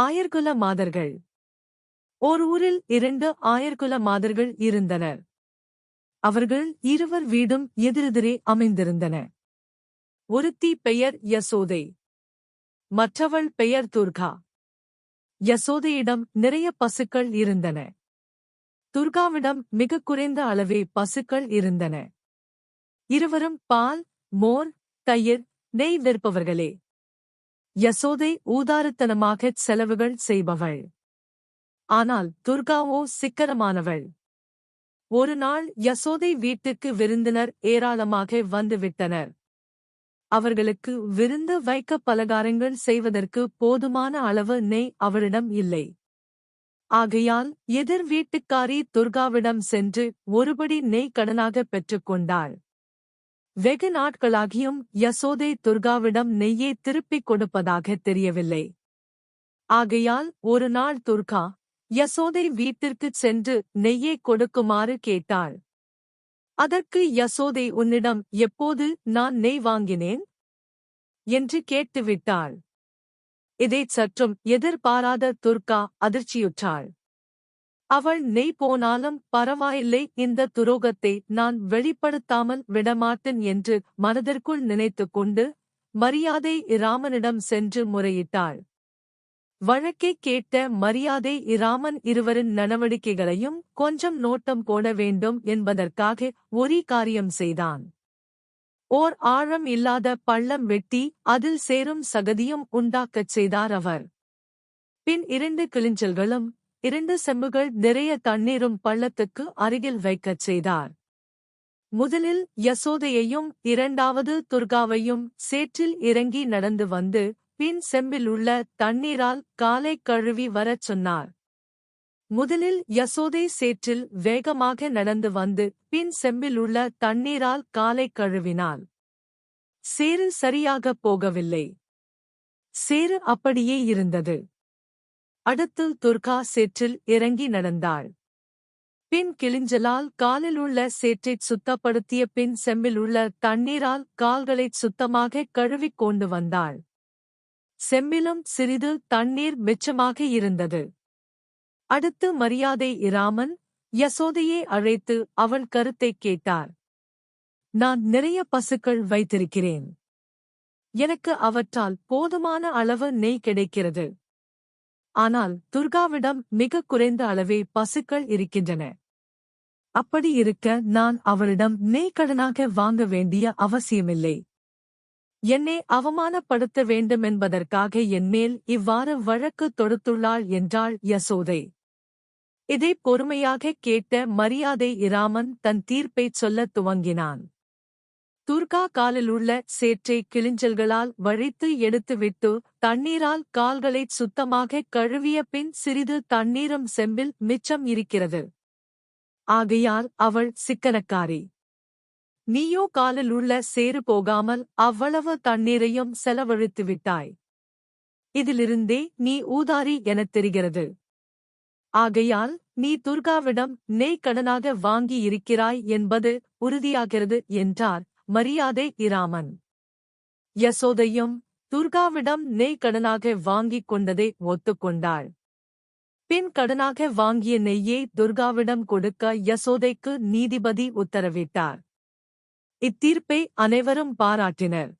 ஆயர்குல மாதர்கள். ஓர் ஊரில் இரண்டு ஆயர்குல மாதர்கள் இருந்தனர். அவர்கள் இருவர் வீடும் எதிரெதிரே அமைந்திருந்தன. ஒருத்தி பெயர் யசோதை. மற்றவள் பெயர் துர்கா. யசோதையிடம் நிறைய பசுக்கள் இருந்தன. துர்காவிடம் மிகக் குறைந்த அளவே பசுக்கள் இருந்தன. இருவரும் பால் மோர் தயிர் நெய் விற்பவர்களே. யசோதை ஊதாரித்தனமாகச் செலவுகள் செய்பவள். ஆனால் துர்காவோ சிக்கனமானவள். ஒரு நாள் யசோதை வீட்டுக்கு விருந்தினர் ஏராளமாக வந்துவிட்டனர். அவர்களுக்கு விருந்து வைக்க பலகாரங்கள் செய்வதற்கு போதுமான அளவு நெய் அவளிடம் இல்லை. ஆகையால் எதிர் வீட்டுக்காரி துர்காவிடம் சென்று ஒருபடி நெய் கடனாக பெற்றுக்கொண்டாள் வெகு நாட்களாகியும் யசோதை துர்காவிடம் நெய்யை திருப்பிக் கொடுப்பதாக தெரியவில்லை. ஆகையால் ஒரு நாள் துர்கா யசோதை வீட்டிற்குச் சென்று நெய்யை கொடுக்குமாறு கேட்டாள். அதற்கு யசோதை உன்னிடம் எப்போது நான் நெய் வாங்கினேன்? என்று கேட்டுவிட்டாள். இதைச் சற்றும் எதிர்பாராத துர்கா அதிர்ச்சியுற்றாள். அவள் நெய் போனாலும் பரவாயில்லை இந்த துரோகத்தை நான் வெளிப்படுத்தாமல் விடமாட்டேன் என்று மனதிற்குள் நினைத்துக் கொண்டு மரியாதை இராமனிடம் சென்று முறையிட்டாள். வழக்கை கேட்ட மரியாதை இராமன் இருவரின் நடவடிக்கைகளையும் கொஞ்சம் நோட்டம் போட வேண்டும் என்பதற்காக ஒரே காரியம் செய்தான். ஓர் ஆழம் இல்லாத பள்ளம் வெட்டி அதில் சேரும் சகதியும் உண்டாக்கச் செய்தார் அவர். பின் இரண்டு கிளிஞ்சல்களும் இரண்டு செம்புகள் நிறைய தண்ணீரும் பள்ளத்துக்கு அருகில் வைக்கச் செய்தார். முதலில் யசோதையையும் இரண்டாவது துர்காவையும் சேற்றில் இறங்கி நடந்து வந்து பின் செம்பில் உள்ள தண்ணீரால் காலை கழுவி வரச் சொன்னார். முதலில் யசோதை சேற்றில் வேகமாக நடந்து வந்து பின் செம்பில் உள்ள தண்ணீரால் காலை கழுவினாள். சேறு சரியாகப் போகவில்லை. சேறு அப்படியே இருந்தது. அடுத்து துர்கா சேற்றில் இறங்கி நடந்தாள். பின் கிளிஞ்சலால் காலில் உள்ள சேற்றைச் சுத்தப்படுத்திய பின் செம்மிலுள்ள உள்ள தண்ணீரால் கால்களைச் சுத்தமாக கழுவிக் கொண்டு வந்தாள். செம்மிலும் சிறிது தண்ணீர் மிச்சமாக இருந்தது. அடுத்து மரியாதை இராமன் யசோதையை அழைத்து அவள் கருத்தைக் கேட்டார். நான் நிறைய பசுக்கள் வைத்திருக்கிறேன். எனக்கு அவற்றால் போதுமான அளவு நெய் கிடைக்கிறது. ஆனால் துர்காவிடம் மிக குறைந்த அளவே பசுக்கள் இருக்கின்றன. அப்படி இருக்க நான் அவளிடம் நெய் கடனாக வாங்க வேண்டிய அவசியமில்லை. என்னை அவமானப்படுத்த வேண்டும் என்பதற்காக என்மேல் இவ்வாறு வழக்கு தொடுத்துள்ளாள் என்றாள் யசோதை. இதை பொறுமையாக கேட்ட மரியாதை இராமன் தன் தீர்ப்பைச் சொல்லத் துவங்கினான். துர்கா காலில் உள்ள சேற்றை கிளிஞ்சல்களால் வழித்து எடுத்துவிட்டு தண்ணீரால் கால்களைச் சுத்தமாக கழுவிய பின் சிறிது தண்ணீரும் செம்பில் மிச்சம் இருக்கிறது. ஆகையால் அவள் சிக்கனக்காரி. நீயோ காலில் உள்ள சேறு போகாமல் அவ்வளவு தண்ணீரையும் செலவழித்து விட்டாய். இதிலிருந்தே நீ ஊதாரி எனத் தெரிகிறது. ஆகையால் நீ துர்காவிடம் நெய் கடனாக வாங்கி இருக்கிறாய் என்பது உறுதியாகிறது என்றார். மரியாதை இராமன். யசோதையும் துர்காவிடம் நெய் கடனாக வாங்கிக் கொண்டதை ஒத்துக்கொண்டாள். பின் கடனாக வாங்கிய நெய்யை துர்காவிடம் கொடுக்க யசோதைக்கு நீதிபதி உத்தரவிட்டார். இத்தீர்ப்பை அனைவரும் பாராட்டினர்.